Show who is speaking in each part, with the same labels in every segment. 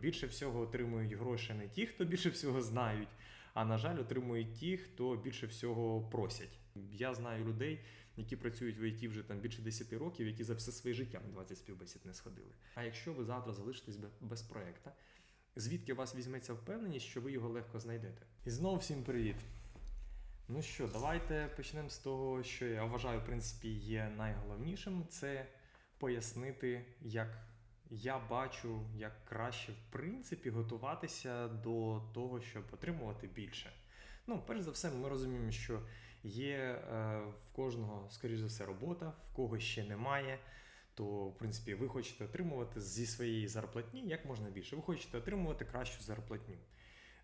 Speaker 1: більше всього отримують гроші не ті, хто більше всього знають, а на жаль, отримують ті, хто більше всього просять. Я знаю людей, які працюють в ІТ вже там більше 10 років, які за все своє життя на 20 співбесід не сходили. А якщо ви завтра залишитесь без проекта, звідки у вас візьметься впевненість, що ви його легко знайдете? І знову всім привіт! Ну що, давайте почнемо з того, що я вважаю, в принципі, є найголовнішим. Це пояснити, як я бачу, як краще, в принципі, готуватися до того, щоб отримувати більше. Ну, перш за все, ми розуміємо, що є е, в кожного, скоріш за все, робота, в кого ще немає. То, в принципі, ви хочете отримувати зі своєї зарплатні як можна більше. Ви хочете отримувати кращу зарплатню.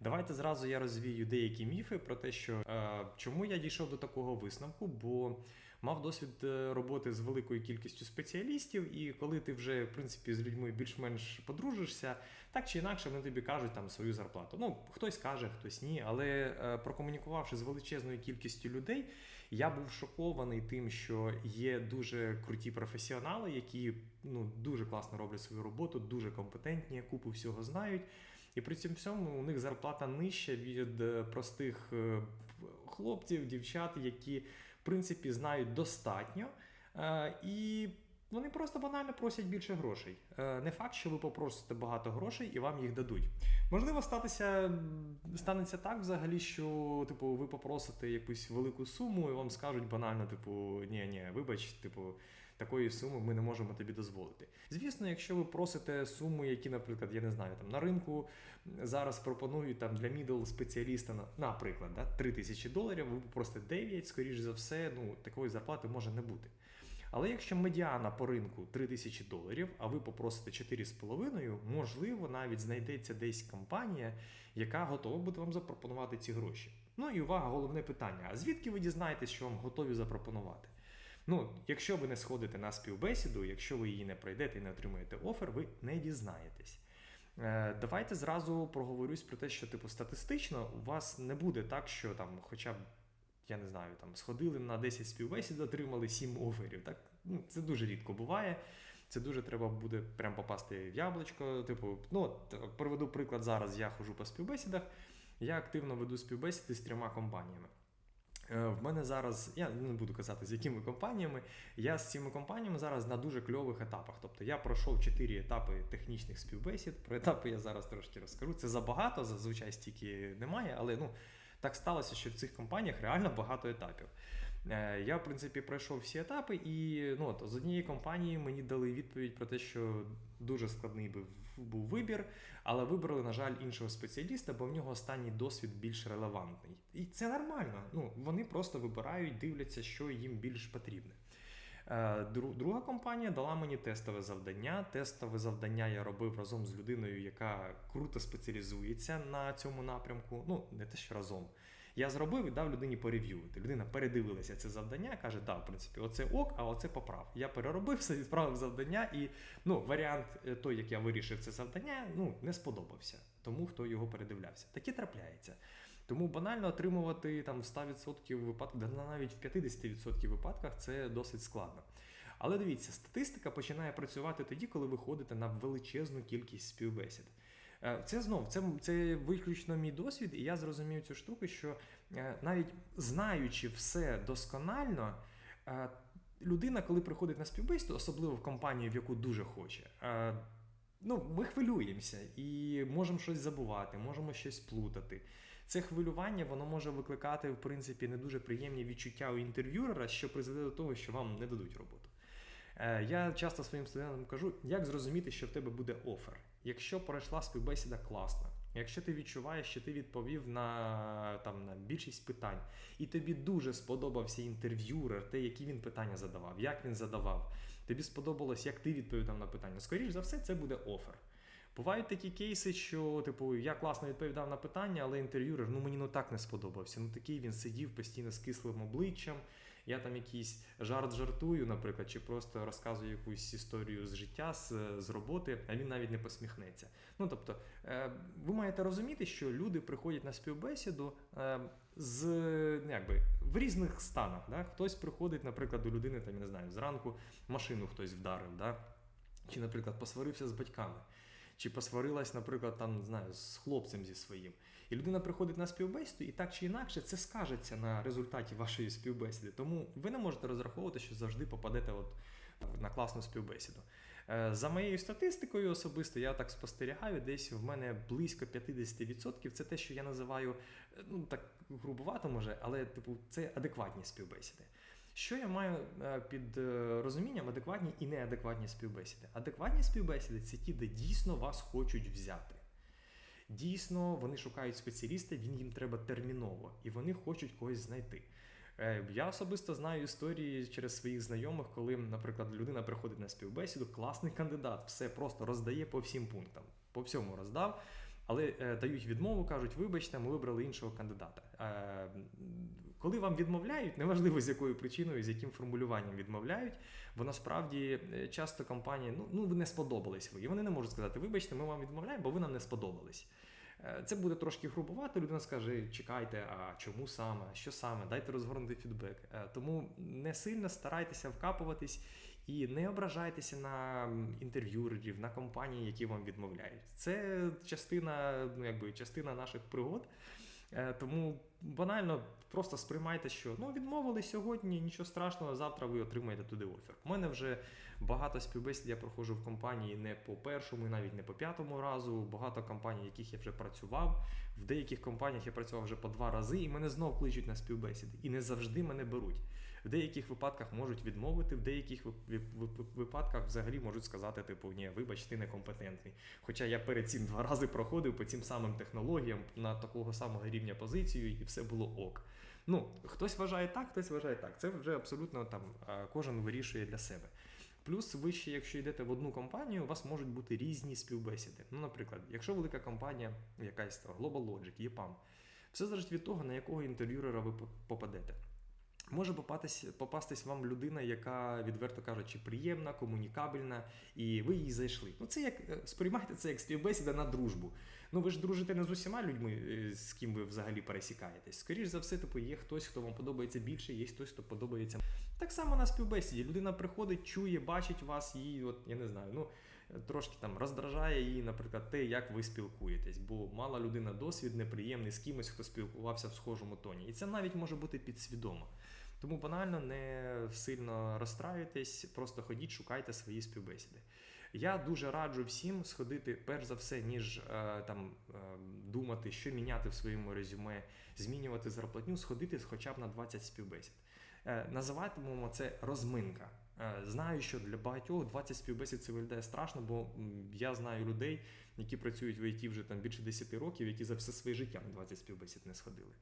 Speaker 1: Давайте зразу я розвію деякі міфи про те, що е, чому я дійшов до такого висновку, бо мав досвід е, роботи з великою кількістю спеціалістів, і коли ти вже в принципі з людьми більш-менш подружишся, так чи інакше вони тобі кажуть там свою зарплату. Ну хтось каже, хтось ні. Але е, прокомунікувавши з величезною кількістю людей, я був шокований тим, що є дуже круті професіонали, які ну дуже класно роблять свою роботу, дуже компетентні, купу всього знають. І при цьому всьому у них зарплата нижча від е, простих хлопців, дівчат, які принципі знають достатньо. Е, І вони просто банально просять більше грошей. Е, Не факт, що ви попросите багато грошей і вам їх дадуть. Можливо, статися станеться так взагалі, що типу ви попросите якусь велику суму, і вам скажуть банально, типу, ні, ні, вибач, типу, такої суми ми не можемо тобі дозволити. Звісно, якщо ви просите суми, які, наприклад, я не знаю, там на ринку зараз пропонують там для мідл спеціаліста, наприклад, да, 3 тисячі доларів, ви попросите 9, скоріш за все, ну такої зарплати може не бути. Але якщо медіана по ринку 3 тисячі доларів, а ви попросите 4,5, можливо, навіть знайдеться десь компанія, яка готова буде вам запропонувати ці гроші. Ну і увага, головне питання: а звідки ви дізнаєтесь, що вам готові запропонувати? Ну, якщо ви не сходите на співбесіду, якщо ви її не пройдете і не отримаєте офер, ви не дізнаєтесь. Е, Давайте зразу проговорюсь про те, що типу статистично у вас не буде так, що там, хоча б я не знаю, там сходили на 10 співбесід, отримали 7 оферів. Так ну це дуже рідко буває. Це дуже треба буде прям попасти в яблучко. Типу, ну приведу приклад зараз. Я ходжу по співбесідах. Я активно веду співбесіди з трьома компаніями. Е, В мене зараз, я не буду казати, з якими компаніями. Я з цими компаніями зараз на дуже кльових етапах. Тобто я пройшов 4 етапи технічних співбесід. Про етапи я зараз трошки розкажу. Це забагато, зазвичай стільки немає, але ну. Так сталося, що в цих компаніях реально багато етапів. Е, Я, в принципі, пройшов всі етапи, і ну, от, з однієї компанії мені дали відповідь про те, що дуже складний був, вибір, але вибрали, на жаль, іншого спеціаліста, бо в нього останній досвід більш релевантний. І це нормально. Ну, вони просто вибирають, дивляться, що їм більш потрібне. Е, Друга компанія дала мені тестове завдання. Тестове завдання я робив разом з людиною, яка круто спеціалізується на цьому напрямку. Ну, не те, що разом. Я зробив і дав людині порев'ювати. Людина передивилася це завдання, каже, да, в принципі, оце ок, а оце поправ. Я переробив все, відправив завдання, і ну, варіант е, той, як я вирішив це завдання, ну, не сподобався тому, хто його передивлявся. Таке трапляється. Тому банально отримувати там в 100% випадків, да навіть в 50% випадках це досить складно. Але дивіться, статистика починає працювати тоді, коли ви ходите на величезну кількість співбесід. Е, Це знов, це, це виключно мій досвід, і я зрозумів цю штуку, що е, навіть знаючи все досконально, е, людина, коли приходить на співбесіду, особливо в компанію, в яку дуже хоче, ну, ми хвилюємося і можемо щось забувати, можемо щось плутати. Це хвилювання воно може викликати, в принципі, не дуже приємні відчуття у інтерв'юера, що призведе до того, що вам не дадуть роботу. Е, Я часто своїм студентам кажу, як зрозуміти, що в тебе буде офер. Якщо пройшла співбесіда класно, якщо ти відчуваєш, що ти відповів на, там, на більшість питань, і тобі дуже сподобався інтерв'юер, те, які він питання задавав, як він задавав, тобі сподобалось, як ти відповідав на питання. Скоріш за все, це буде офер. Бувають такі кейси, що типу я класно відповідав на питання, але інтерв'юер ну мені ну так не сподобався. Ну такий він сидів постійно з кислим обличчям. Я там якийсь жарт жартую, наприклад, чи просто розказую якусь історію з життя, з, з роботи, а він навіть не посміхнеться. Ну тобто, е, ви маєте розуміти, що люди приходять на співбесіду е, з ну, якби в різних станах. Да? Хтось приходить, наприклад, до людини, там я не знаю, зранку машину хтось вдарив, да? чи, наприклад, посварився з батьками. Чи посварилась, наприклад, там знаю, з хлопцем зі своїм. І людина приходить на співбесіду, і так чи інакше це скажеться на результаті вашої співбесіди. Тому ви не можете розраховувати, що завжди попадете от на класну співбесіду. Е, За моєю статистикою особисто, я так спостерігаю, десь в мене близько 50% це те, що я називаю, е, ну так грубувато може, але типу це адекватні співбесіди. Що я маю е, під е, розумінням адекватні і неадекватні співбесіди? Адекватні співбесіди це ті, де дійсно вас хочуть взяти. Дійсно, вони шукають спеціаліста, він їм треба терміново, і вони хочуть когось знайти. Е, Я особисто знаю історії через своїх знайомих, коли, наприклад, людина приходить на співбесіду, класний кандидат, все просто роздає по всім пунктам, по всьому роздав, але дають відмову, кажуть, вибачте, ми вибрали іншого кандидата. Коли вам відмовляють, неважливо з якою причиною, з яким формулюванням відмовляють, бо насправді е, часто компанії ну, ну не сподобались ви. І вони не можуть сказати, вибачте, ми вам відмовляємо, бо ви нам не сподобались. Е, Це буде трошки грубовато. Людина скаже: чекайте, а чому саме, що саме, дайте розгорнути фідбек. Е, Тому не сильно старайтеся вкапуватись і не ображайтеся на інтерв'юерів, на компанії, які вам відмовляють. Це частина, ну якби частина наших пригод. Тому банально просто сприймайте, що ну відмовили сьогодні, нічого страшного, завтра ви отримаєте туди офер. У мене вже багато співбесід я проходжу в компанії не по першому, і навіть не по п'ятому разу. Багато компаній, в яких я вже працював. В деяких компаніях я працював вже по два рази, і мене знов кличуть на співбесіди. І не завжди мене беруть. В деяких випадках можуть відмовити, в деяких вип- вип- вип- випадках взагалі можуть сказати, типу, ні, вибач, ти некомпетентний. Хоча я перед цим два рази проходив по цим самим технологіям на такого самого рівня позицію, і все було ок. Ну, хтось вважає так, хтось вважає так. Це вже абсолютно там кожен вирішує для себе. Плюс ви ще, якщо йдете в одну компанію, у вас можуть бути різні співбесіди. Ну, наприклад, якщо велика компанія, якась Global Logic, EPAM, все залежить від того, на якого інтерв'юера ви попадете. Може попастись, попастись вам людина, яка, відверто кажучи, приємна, комунікабельна, і ви їй зайшли. Ну, це як е, сприймайте це як співбесіда на дружбу. Ну ви ж дружите не з усіма людьми, е, з ким ви взагалі пересікаєтесь. Скоріш за все, типу, є хтось, хто вам подобається більше, є хтось, хто подобається. Так само на співбесіді. Людина приходить, чує, бачить вас, її, от я не знаю, ну трошки там роздражає її, наприклад, те, як ви спілкуєтесь, бо мала людина досвід неприємний з кимось, хто спілкувався в схожому тоні. І це навіть може бути підсвідомо. Тому банально не сильно розстраюйтесь, просто ходіть, шукайте свої співбесіди. Я дуже раджу всім сходити, перш за все, ніж е, там е, думати, що міняти в своєму резюме, змінювати зарплатню, сходити хоча б на 20 співбесід. Е, називатимемо це розминка. Знаю, що для багатьох 20 співбесід це виглядає страшно, бо я знаю людей, які працюють в ІТ вже там більше 10 років, які за все своє життя на 20 співбесід не сходили.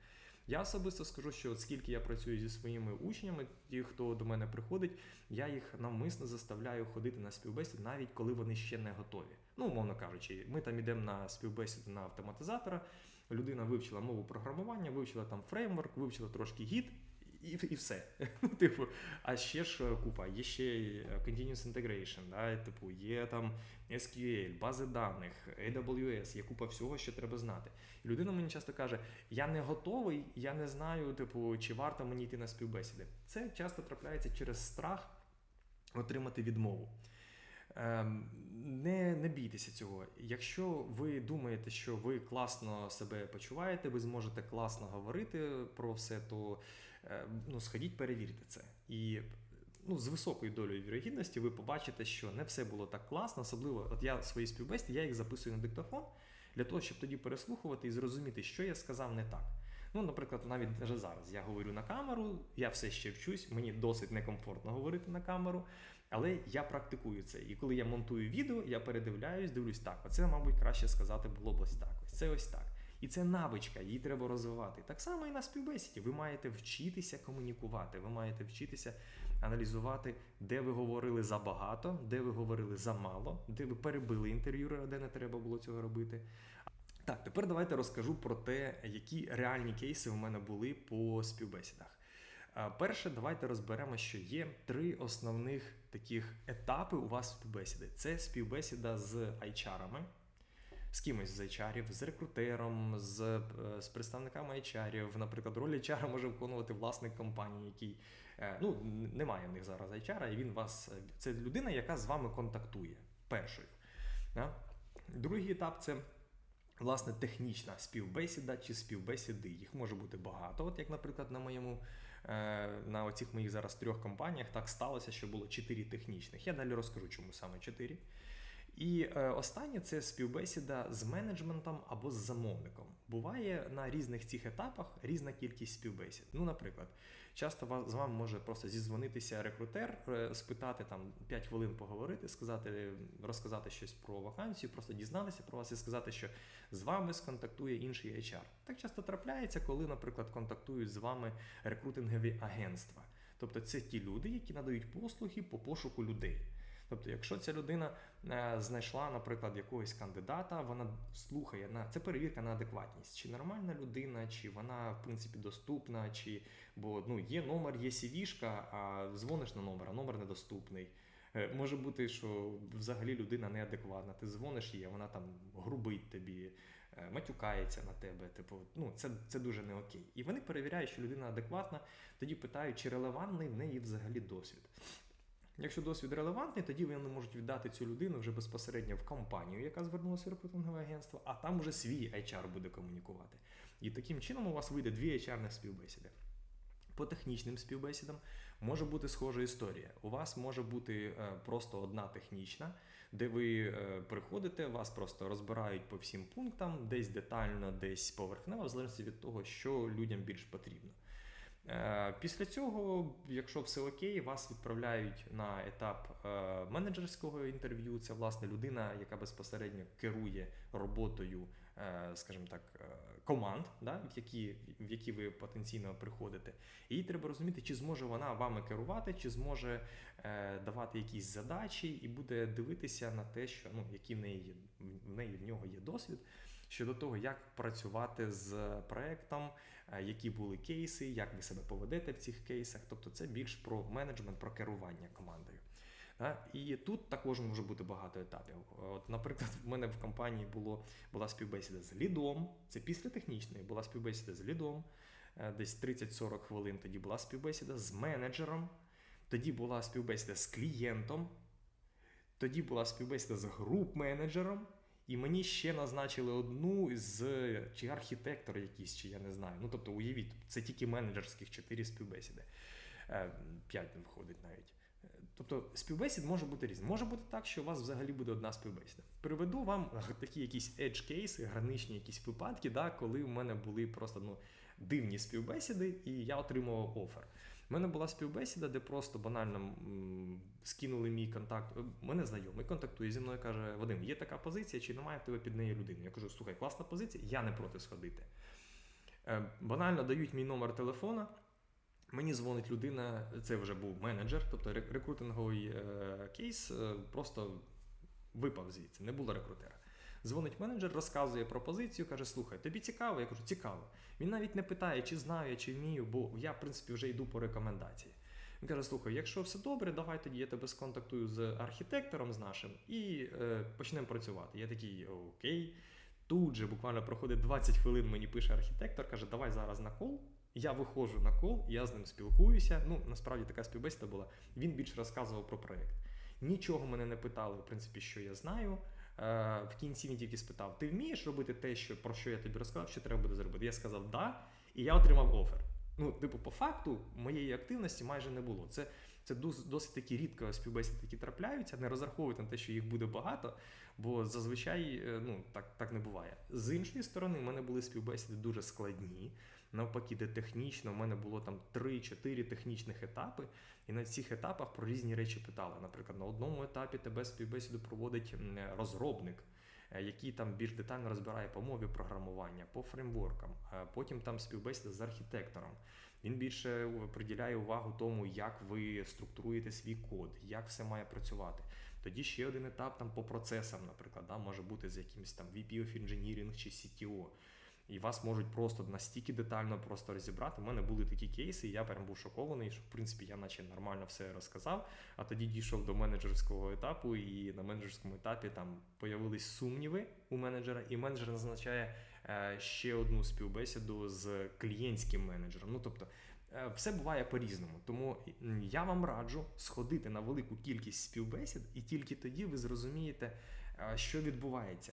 Speaker 1: Я особисто скажу, що оскільки я працюю зі своїми учнями, ті, хто до мене приходить, я їх навмисно заставляю ходити на співбесіду, навіть коли вони ще не готові. Ну, умовно кажучи, ми там йдемо на співбесіду на автоматизатора. Людина вивчила мову програмування, вивчила там фреймворк, вивчила трошки гід. І, і все. Ну, типу, а ще ж е, купа, є ще е, Continuous Integration, да, типу, є там SQL, бази даних, AWS, є купа всього, що треба знати. І людина мені часто каже: я не готовий, я не знаю, типу, чи варто мені йти на співбесіди. Це часто трапляється через страх отримати відмову. Ем, Не, не бійтеся цього. Якщо ви думаєте, що ви класно себе почуваєте, ви зможете класно говорити про все, то ну, сходіть, перевірте це. І ну, з високою долею вірогідності ви побачите, що не все було так класно, особливо, от я свої співбесіди, я їх записую на диктофон для того, щоб тоді переслухувати і зрозуміти, що я сказав не так. Ну, наприклад, навіть вже зараз я говорю на камеру, я все ще вчусь, мені досить некомфортно говорити на камеру, але я практикую це. І коли я монтую відео, я передивляюсь, дивлюсь так. Оце, мабуть, краще сказати було б ось так. Ось це ось так. І це навичка, її треба розвивати. Так само і на співбесіді. Ви маєте вчитися комунікувати, ви маєте вчитися аналізувати, де ви говорили забагато, де ви говорили замало, де ви перебили інтерв'юера, де не треба було цього робити. Так, тепер давайте розкажу про те, які реальні кейси в мене були по співбесідах. Е, Перше, давайте розберемо, що є три основних таких етапи у вас співбесіди. Це співбесіда з HR-ами, з кимось з HR, з рекрутером, з, е, з представниками HR. Наприклад, роль HR може виконувати власник компанії, який е, ну, немає в них зараз HR, і він вас це людина, яка з вами контактує першою. Да? Другий етап це власне технічна співбесіда чи співбесіди. Їх може бути багато. От як, наприклад, на моєму е, на оцих моїх зараз трьох компаніях так сталося, що було чотири технічних. Я далі розкажу, чому саме чотири. І е, останнє це співбесіда з менеджментом або з замовником. Буває на різних цих етапах різна кількість співбесід. Ну, наприклад, часто вас з вами може просто зізвонитися рекрутер, е, спитати там 5 хвилин поговорити, сказати, розказати щось про вакансію, просто дізнатися про вас і сказати, що з вами сконтактує інший HR. Так часто трапляється, коли, наприклад, контактують з вами рекрутингові агентства. Тобто це ті люди, які надають послуги по пошуку людей. Тобто, якщо ця людина е, знайшла, наприклад, якогось кандидата, вона слухає на це перевірка на адекватність, чи нормальна людина, чи вона в принципі доступна, чи бо ну є номер, є CV-шка, а дзвониш на номер, а номер недоступний. Е, Може бути, що взагалі людина неадекватна. Ти дзвониш а вона там грубить тобі, е, матюкається на тебе. Типу, ну це, це дуже не окей. І вони перевіряють, що людина адекватна, тоді питають, чи релевантний в неї взагалі досвід. Якщо досвід релевантний, тоді вони можуть віддати цю людину вже безпосередньо в компанію, яка звернулася в рекрутингове агентство, а там уже свій HR буде комунікувати. І таким чином у вас вийде дві HR співбесіди. По технічним співбесідам може бути схожа історія. У вас може бути е, просто одна технічна, де ви е, приходите, вас просто розбирають по всім пунктам, десь детально, десь поверхнево, в залежності від того, що людям більш потрібно. Е, Після цього, якщо все окей, вас відправляють на етап е, менеджерського інтерв'ю. Це власне людина, яка безпосередньо керує роботою, е, скажімо так, команд, да, в які, в які ви потенційно приходите. І треба розуміти, чи зможе вона вами керувати, чи зможе давати якісь задачі, і буде дивитися на те, що ну, який в неї є в неї в нього є досвід щодо того, як працювати з проектом, які були кейси, як ви себе поведете в цих кейсах. Тобто це більш про менеджмент, про керування командою. І тут також може бути багато етапів. От, наприклад, в мене в компанії було, була співбесіда з лідом, це після технічної, була співбесіда з лідом, е, десь 30-40 хвилин. Тоді була співбесіда з менеджером, тоді була співбесіда з клієнтом, тоді була співбесіда з груп-менеджером. І мені ще назначили одну з чи архітектор якийсь, чи я не знаю. Ну тобто, уявіть, це тільки менеджерських чотири співбесіди. Е, П'ять не виходить навіть. Е, Тобто співбесід може бути різним. Може бути так, що у вас взагалі буде одна співбесіда. Приведу вам такі якісь edge кейси, граничні якісь випадки, да, коли в мене були просто ну, дивні співбесіди, і я отримував офер. У мене була співбесіда, де просто банально скинули мій контакт. Мене знайомий контактує зі мною, каже: Вадим, є така позиція, чи немає в тебе під нею людини? Я кажу, слухай, класна позиція, я не проти сходити. Е, Банально дають мій номер телефона. Мені дзвонить людина, це вже був менеджер, тобто рекрутинговий е, кейс, е, просто випав звідси, не було рекрутера. Дзвонить менеджер, розказує про позицію, каже: слухай, тобі цікаво? Я кажу, цікаво. Він навіть не питає, чи знаю я, чи вмію, бо я, в принципі, вже йду по рекомендації. Він каже: слухай, якщо все добре, давай тоді я тебе сконтактую з архітектором з нашим і е, почнемо працювати. Я такий, окей. Тут же буквально проходить 20 хвилин, мені пише архітектор, каже, давай зараз на кол. Я виходжу на кол, я з ним спілкуюся. Ну, насправді така співбесіда була. Він більше розказував про проект. Нічого мене не питали, в принципі, що я знаю. Е, в кінці він тільки спитав: ти вмієш робити те, що, про що я тобі розказав, що треба буде зробити? Я сказав да, і я отримав офер. Ну, типу, по факту моєї активності майже не було. Це, це досить таки рідко співбесіди такі трапляються, не розраховуйте на те, що їх буде багато, бо зазвичай е, ну, так, так не буває. З іншої сторони, в мене були співбесіди дуже складні. Навпаки, де технічно, в мене було там 3-4 технічних етапи, і на цих етапах про різні речі питали. Наприклад, на одному етапі тебе співбесіду проводить розробник, е, який там більш детально розбирає по мові програмування, по фреймворкам. Е, Потім там співбесіда з архітектором. Він більше приділяє увагу тому, як ви структуруєте свій код, як все має працювати. Тоді ще один етап там по процесам, наприклад, да, може бути з якимось там VP of Engineering чи CTO. І вас можуть просто настільки детально просто розібрати. У мене були такі кейси, і я прям був шокований, що в принципі я наче нормально все розказав. А тоді дійшов до менеджерського етапу, і на менеджерському етапі там появились сумніви у менеджера, і менеджер назначає е, ще одну співбесіду з клієнтським менеджером. Ну тобто. е, Все буває по-різному, тому я вам раджу сходити на велику кількість співбесід, і тільки тоді ви зрозумієте, е, що відбувається.